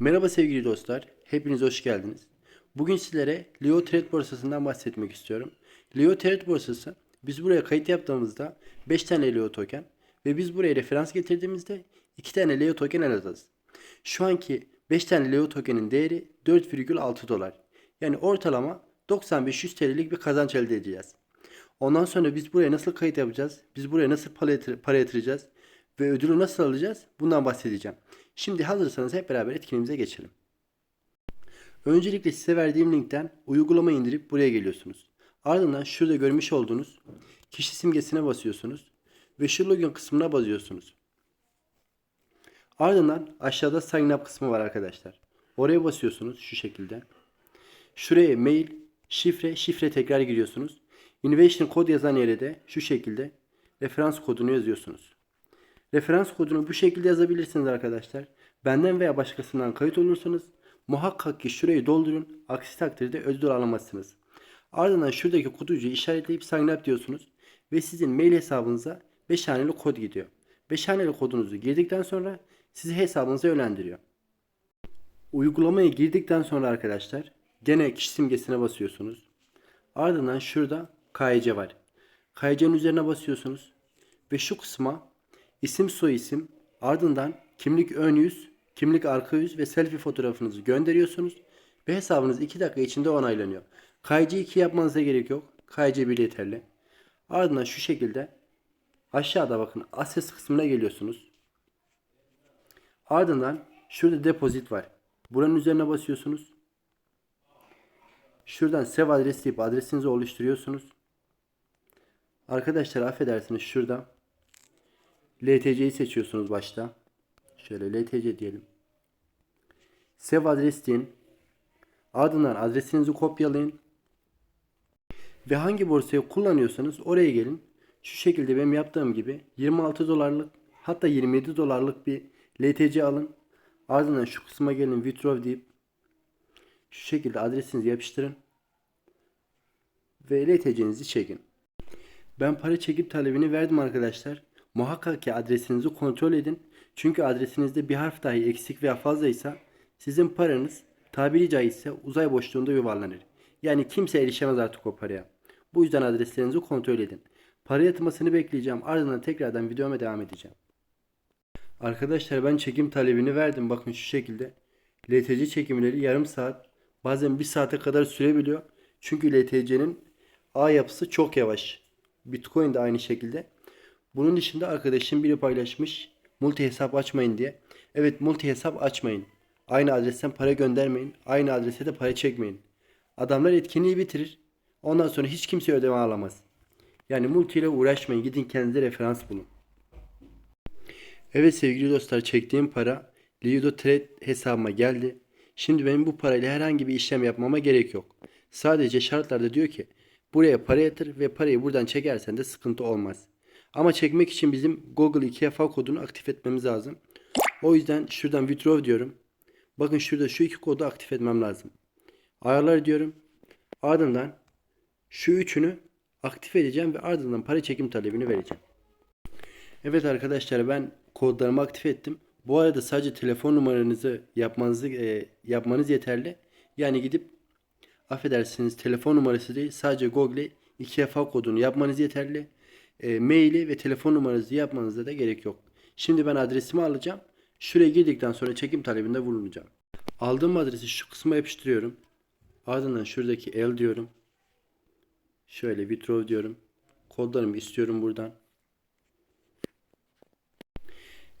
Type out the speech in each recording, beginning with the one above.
Merhaba sevgili dostlar, hepiniz hoş geldiniz. Bugün sizlere Leo Trade borsasından bahsetmek istiyorum. Leo Trade borsası, biz buraya kayıt yaptığımızda 5 tane Leo token ve biz buraya referans getirdiğimizde 2 tane Leo token alacağız. Şu anki 5 tane Leo tokenin değeri 4,6 dolar. Yani ortalama 95-100 TL'lik bir kazanç elde edeceğiz. Ondan sonra biz buraya nasıl kayıt yapacağız? Biz buraya nasıl para yatıracağız? Ve ödülü nasıl alacağız? Bundan bahsedeceğim. Şimdi hazırsanız hep beraber etkinliğimize geçelim. Öncelikle size verdiğim linkten uygulama indirip buraya geliyorsunuz. Ardından şurada görmüş olduğunuz kişi simgesine basıyorsunuz ve şu login kısmına basıyorsunuz. Ardından aşağıda sign up kısmı var arkadaşlar. Oraya basıyorsunuz şu şekilde. Şuraya mail, şifre, şifre tekrar giriyorsunuz. Innovation kod yazan yere de şu şekilde referans kodunu yazıyorsunuz. Referans kodunu bu şekilde yazabilirsiniz arkadaşlar. Benden veya başkasından kayıt olursanız muhakkak ki şurayı doldurun. Aksi takdirde ödül alamazsınız. Ardından şuradaki kutucuğu işaretleyip sign up diyorsunuz. Ve sizin mail hesabınıza 5 haneli kod gidiyor. 5 haneli kodunuzu girdikten sonra sizi hesabınıza yönlendiriyor. Uygulamaya girdikten sonra arkadaşlar gene kişi simgesine basıyorsunuz. Ardından şurada KYC var. KYC'nin üzerine basıyorsunuz. Ve şu kısma isim soy isim ardından kimlik ön yüz, kimlik arka yüz ve selfie fotoğrafınızı gönderiyorsunuz. Ve hesabınız 2 dakika içinde onaylanıyor. KYC 2 yapmanıza gerek yok. KYC 1 yeterli. Ardından şu şekilde aşağıda bakın access kısmına geliyorsunuz. Ardından şurada depozit var. Buranın üzerine basıyorsunuz. Şuradan save adresi deyip adresinizi oluşturuyorsunuz. Arkadaşlar affedersiniz şurada LTC'yi seçiyorsunuz başta. Şöyle LTC diyelim. Save adres deyin. Ardından adresinizi kopyalayın. Ve hangi borsayı kullanıyorsanız oraya gelin. Şu şekilde benim yaptığım gibi 26 dolarlık hatta 27 dolarlık bir LTC alın. Ardından şu kısma gelin withdraw deyip şu şekilde adresinizi yapıştırın. Ve LTC'nizi çekin. Ben para çekip talebini verdim arkadaşlar. Muhakkak ki adresinizi kontrol edin. Çünkü adresinizde bir harf dahi eksik veya fazlaysa sizin paranız tabiri caizse uzay boşluğunda yuvarlanır. Yani kimse erişemez artık o paraya. Bu yüzden adreslerinizi kontrol edin. Para yatırmasını bekleyeceğim. Ardından tekrardan videoma devam edeceğim. Arkadaşlar ben çekim talebini verdim. Bakın şu şekilde. LTC çekimleri yarım saat bazen bir saate kadar sürebiliyor. Çünkü LTC'nin ağ yapısı çok yavaş. Bitcoin de aynı şekilde. Bunun dışında arkadaşım biri paylaşmış. Multi hesap açmayın diye. Evet multi hesap açmayın. Aynı adresten para göndermeyin. Aynı adrese de para çekmeyin. Adamlar etkinliği bitirir. Ondan sonra hiç kimse ödeme alamaz. Yani multi ile uğraşmayın. Gidin kendinize referans bulun. Evet sevgili dostlar çektiğim para Lido Trade hesabıma geldi. Şimdi benim bu parayla herhangi bir işlem yapmama gerek yok. Sadece şartlarda diyor ki buraya para yatır ve parayı buradan çekersen de sıkıntı olmaz. Ama çekmek için bizim Google 2FA kodunu aktif etmemiz lazım. O yüzden şuradan withdraw diyorum. Bakın şurada şu iki kodu aktif etmem lazım. Ayarlar diyorum. Ardından şu üçünü aktif edeceğim ve ardından para çekim talebini vereceğim. Evet arkadaşlar ben kodlarımı aktif ettim. Bu arada sadece telefon numaranızı yapmanızı e, yapmanız yeterli. Yani gidip affedersiniz telefon numarası değil sadece Google 2FA kodunu yapmanız yeterli. E, maili ve telefon numaranızı yapmanıza da gerek yok. Şimdi ben adresimi alacağım. Şuraya girdikten sonra çekim talebinde bulunacağım. Aldığım adresi şu kısma yapıştırıyorum. Ardından şuradaki el diyorum. Şöyle withdraw diyorum. Kodlarımı istiyorum buradan.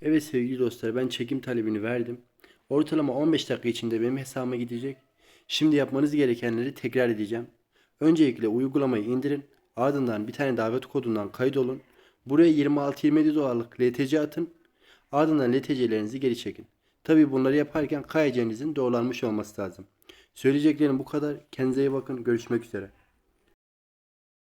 Evet sevgili dostlar ben çekim talebini verdim. Ortalama 15 dakika içinde benim hesabıma gidecek. Şimdi yapmanız gerekenleri tekrar edeceğim. Öncelikle uygulamayı indirin. Ardından bir tane davet kodundan kaydolun. Buraya 26-27 dolarlık LTC atın. Ardından LTC'lerinizi geri çekin. Tabi bunları yaparken KYC'nizin doğrulanmış olması lazım. Söyleyeceklerim bu kadar. Kendinize iyi bakın. Görüşmek üzere.